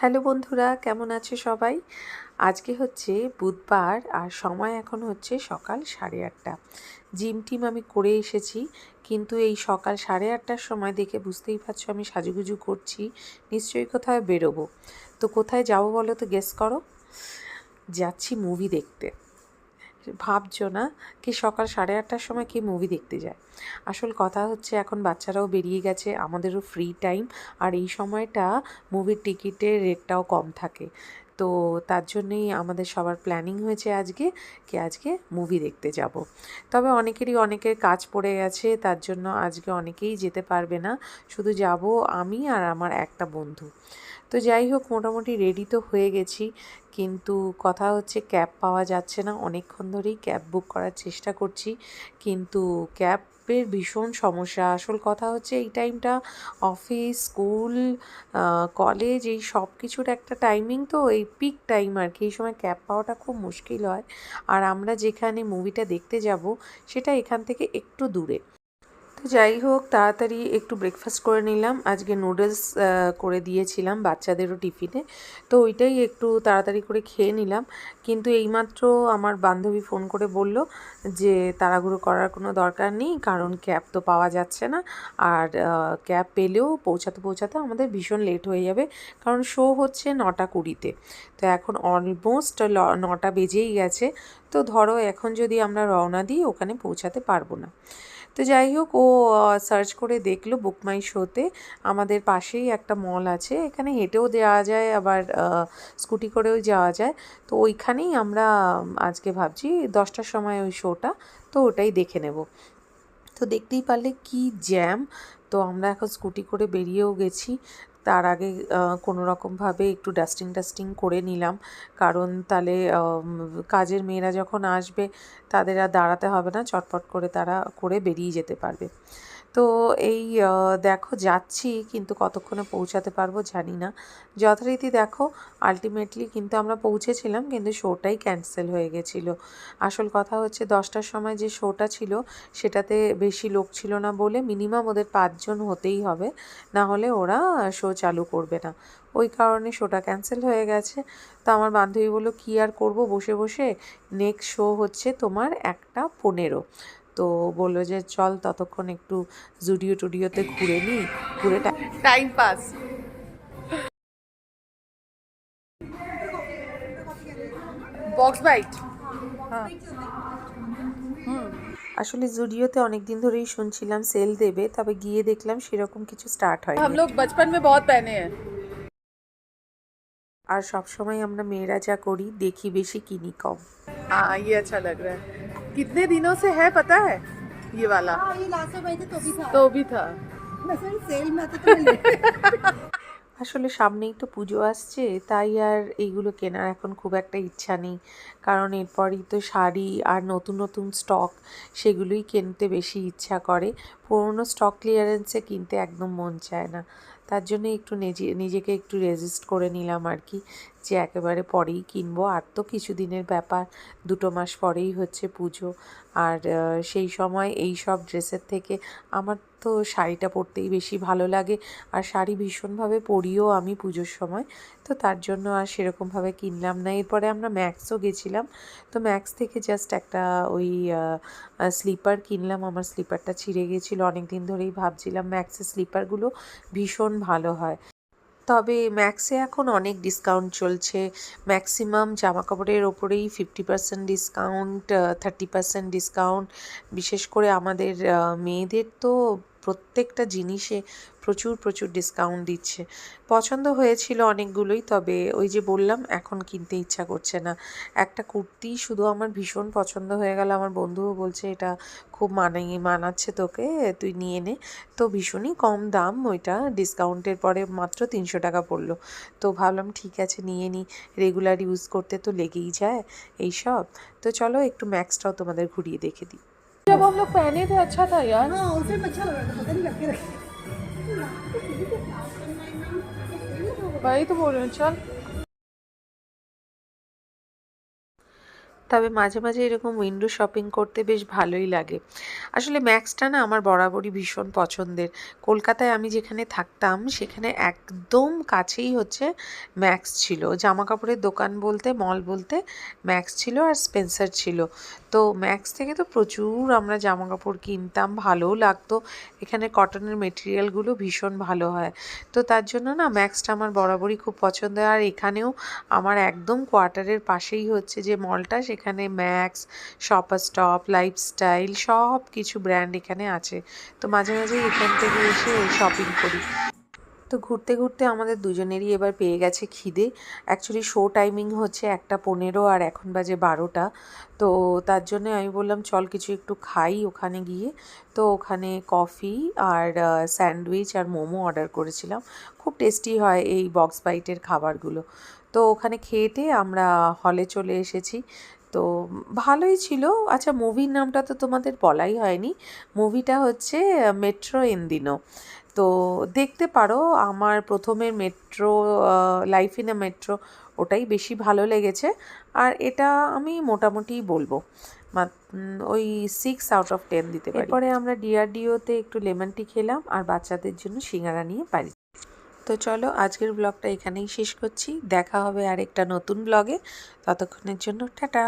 Hello বন্ধুরা, কেমন আছে সবাই? আজকে হচ্ছে বুধবার আর সময় এখন হচ্ছে সকাল সাড়ে আটটা। জিম টিম আমি করে এসেছি, কিন্তু এই সকাল সাড়ে আটটার সময় দেখে বুঝতেই পারছ আমি সাজুগুজু করছি, নিশ্চয়ই কোথায় বেরোবো। তো কোথায় যাব বলো তো গেস করো? যাচ্ছি মুভি দেখতে। ভাবছ না কি সকাল সাড়ে আটটার সময় কি মুভি দেখতে যায়? আসল কথা হচ্ছে এখন বাচ্চারাও বেরিয়ে গেছে, আমাদেরও ফ্রি টাইম আর এই সময়টা মুভির টিকিটের রেটটাও কম থাকে। তো তার জন্যেই আমাদের সবার প্ল্যানিং হয়েছে আজকে কি আজকে মুভি দেখতে যাব। তবে অনেকেরই অনেকের কাজ পড়ে গেছে, তার জন্য আজকে অনেকেই যেতে পারবে না। শুধু যাব আমি আর আমার একটা বন্ধু। তো যাই হোক, মোটামুটি রেডি তো হয়ে গেছি। কিন্তু কথা হচ্ছে ক্যাব পাওয়া যাচ্ছে না। অনেকক্ষণ ধরেই ক্যাব বুক করার চেষ্টা করছি। কিন্তু ক্যাবের ভীষণ সমস্যা। আসল কথা হচ্ছে এই টাইমটা অফিস স্কুল কলেজ এই সব কিছুর একটা টাইমিং তো এই পিক টাইম আর কি। এই সময় ক্যাব পাওয়াটা খুব মুশকিল হয়। আর আমরা যেখানে মুভিটা দেখতে যাব, সেটা এখান থেকে একটু দূরে। তো যাই হোক, তাড়াতাড়ি একটু ব্রেকফাস্ট করে নিলাম। আজকে নুডলস করে দিয়েছিলাম বাচ্চাদেরও টিফিনে তো ওইটাই একটু তাড়াতাড়ি করে খেয়ে নিলাম। কিন্তু এইমাত্র আমার বান্ধবী ফোন করে বলল যে, তাড়াহুড়ো করার কোনো দরকার নেই, কারণ ক্যাব তো পাওয়া যাচ্ছে না। আর ক্যাব পেলেও পৌঁছাতে পৌঁছাতে আমাদের ভীষণ লেট হয়ে যাবে, কারণ শো হচ্ছে নটা কুড়িতে। তো এখন অলমোস্ট নটা বেজেই গেছে। তো ধরো এখন যদি আমরা রওনা দিই, ওখানে পৌঁছাতে পারব না। তো যাই হোক, ও সার্চ করে দেখল বুক মাই শোতে আমাদের পাশেই একটা মল আছে, এখানে হেঁটেও যাওয়া যায়, আবার স্কুটি করেও যাওয়া যায়। তো ওইখানেই আমরা, আজকে ভাবছি দশটার সময় ওই শোটা তো ওটাই দেখে নেব। তো দেখতেই পারলে কি জ্যাম তো আমরা এখন স্কুটি করে বেরিয়েও গেছি। তার আগে কোনো রকমভাবে একটু ডাস্টিং টাস্টিং করে নিলাম। কারণ তাহলে কাজের মেয়েরা যখন আসবে, তাদের আর দাঁড়াতে হবে না, চটপট করে তারা করে বেরিয়ে যেতে পারবে। তো এই দেখো যাচ্ছি, কিন্তু কতক্ষণে পৌঁছাতে পারব জানি না। যথারীতি দেখো আলটিমেটলি কিন্তু আমরা পৌঁছেছিলাম, কিন্তু শোটাই ক্যান্সেল হয়ে গেছিল। আসল কথা হচ্ছে দশটার সময় যে শোটা ছিল, সেটাতে বেশি লোক ছিল না বলে মিনিমাম ওদের পাঁচজন হতেই হবে, না হলে ওরা শো চালু করবে না। ওই কারণে শোটা ক্যান্সেল হয়ে গেছে। তো আমার বান্ধবী বলল, কী আর করব? বসে বসে নেক্সট শো হচ্ছে তোমার একটা পনেরো। তো বললো যে চল ততক্ষণ একটু জুডিও টুডিওতে ঘুরে নিই ঘুরে টাইম পাস বক্স বাইট আসলে জুডিওতে অনেক দিন ধরেই শুনছিলাম সেল দেবে তবে গিয়ে দেখলাম সেরকম কিছু স্টার্ট হয় हम लोग बचपन में बहुत पहने हैं আর সব সময় আমরা মেয়েরা যা করি দেখি বেশি কিনি কম हाँ ये अच्छा लग रहा है कितने दिनों से है पता है? ये वाला। हाँ ये लास्ट तो भी था। तो भी था। सेल में आता तो ले আসলে সামনেই তো পুজো আসছে, তাই আর এইগুলো কেনার এখন খুব একটা ইচ্ছা নেই। কারণ এরপরই তো শাড়ি আর নতুন নতুন স্টক সেগুলোই কিনতে বেশি ইচ্ছা করে। পুরনো স্টক ক্লিয়ারেন্সে কিনতে একদম মন চায় না। তার জন্য একটু নিজে, নিজেকে একটু রেজিস্ট করে নিলাম আর কি, যে একেবারে পরেই কিনবো। আর তো কিছু দিনের ব্যাপার, দুটো মাস পরেই হচ্ছে পুজো। আর সেই সময় এই সব ড্রেসের থেকে আমার তো শাড়িটা পরতেই বেশি ভালো লাগে। আর শাড়ি ভীষণভাবে পরিও আমি পুজোর সময়। তো তার জন্য আর সেরকমভাবে কিনলাম না। এরপরে আমরা ম্যাক্সও গেছিলাম। তো ম্যাক্স থেকে জাস্ট একটা ওই স্লিপার কিনলাম। আমার স্লিপারটা ছিঁড়ে গেছিল। অনেক দিন ধরেই ভাবছিলাম ম্যাক্সের স্লিপারগুলো ভীষণ ভালো হয়। তবে ম্যাক্সে এখন অনেক ডিসকাউন্ট চলছে। ম্যাক্সিমাম জামা কাপড়ের ওপরেই fifty percent discount thirty percent discount বিশেষ করে আমাদের মেয়েদের তো প্রত্যেকটা জিনিসে প্রচুর প্রচুর ডিসকাউন্ট দিচ্ছে। পছন্দ হয়েছিল অনেকগুলোই, তবে ওই যে বললাম, এখন কিনতে ইচ্ছা করছে না। একটা কুর্তি শুধু আমার ভীষণ পছন্দ হয়ে গেল। আমার বন্ধুও বলছে, এটা খুব মানাই, মানাচ্ছে তোকে, তুই নিয়ে নে। তো ভীষণই কম দাম ওইটা ডিসকাউন্টের পরে মাত্র তিনশো টাকা পড়ল। তো ভাবলাম, ঠিক আছে, নিয়ে নিই রেগুলার ইউজ করতে তো লেগেই যায় এইসব। তো চলো, একটু ম্যাক্সটাও তোমাদের ঘুরিয়ে দেখে দিই। जब हम लोग पहने थे अच्छा था यार। हाँ उसे अच्छा लग रहा था पता नहीं के रखे भाई तो बोल रहे हैं चल। তবে মাঝে মাঝে এরকম উইন্ডো শপিং করতে বেশ ভালোই লাগে। আসলে ম্যাক্সটা না আমার বরাবরই ভীষণ পছন্দের। কলকাতায় আমি যেখানে থাকতাম, সেখানে একদম কাছেই হচ্ছে ম্যাক্স ছিল। জামা কাপড়ের দোকান বলতে মল বলতে ম্যাক্স ছিল আর স্পেন্সার ছিল। তো ম্যাক্স থেকে তো প্রচুর আমরা জামা কাপড় কিনতাম, ভালোও লাগতো। এখানে কটনের মেটেরিয়ালগুলো ভীষণ ভালো হয়। তো তার জন্য না ম্যাক্সটা আমার বরাবরই খুব পছন্দ আর এখানেও আমার একদম কোয়ার্টারের পাশেই হচ্ছে যে মলটা সেখানে ম্যাক্স শপার স্টপ লাইফস্টাইল সব কিছু ব্র্যান্ড এখানে আছে। তো মাঝে মাঝে এখান থেকে এসে শপিং করি। তো ঘুরতে ঘুরতে আমাদের দুজনেরই এবার পেয়ে গেছে খিদে। অ্যাকচুয়ালি শো টাইমিং হচ্ছে একটা পনেরো আর এখন বাজে বারোটা। তো তার জন্য আমি বললাম, চল কিছু একটু খাই ওখানে গিয়ে। তো ওখানে কফি আর স্যান্ডউইচ আর মোমো অর্ডার করেছিলাম। খুব টেস্টি হয় এই বক্স বাইটের খাবারগুলো। তো ওখানে খেয়েটে আমরা হলে চলে এসেছি। তো ভালোই ছিল। আচ্ছা মুভির নামটা তো তোমাদের বলাই হয়নি। মুভিটা হচ্ছে মেট্রো এন্দিনো তো দেখতে পারো, আমার প্রথমের metro life in a metro ওটাই বেশি ভালো লেগেছে। আর এটা আমি মোটামুটি বলব। ওই সিক্স আউট অফ টেন দিতে পারি। এরপরে আমরা ডিআরডিওতে একটু লেমন টি খেলাম, আর বাচ্চাদের জন্য সিঙ্গারা নিয়ে বাড়ি তো চলো আজকের ব্লগটা এখানেই শেষ করছি। দেখা হবে আরেকটা নতুন ব্লগে। ততক্ষণের জন্য টাটা।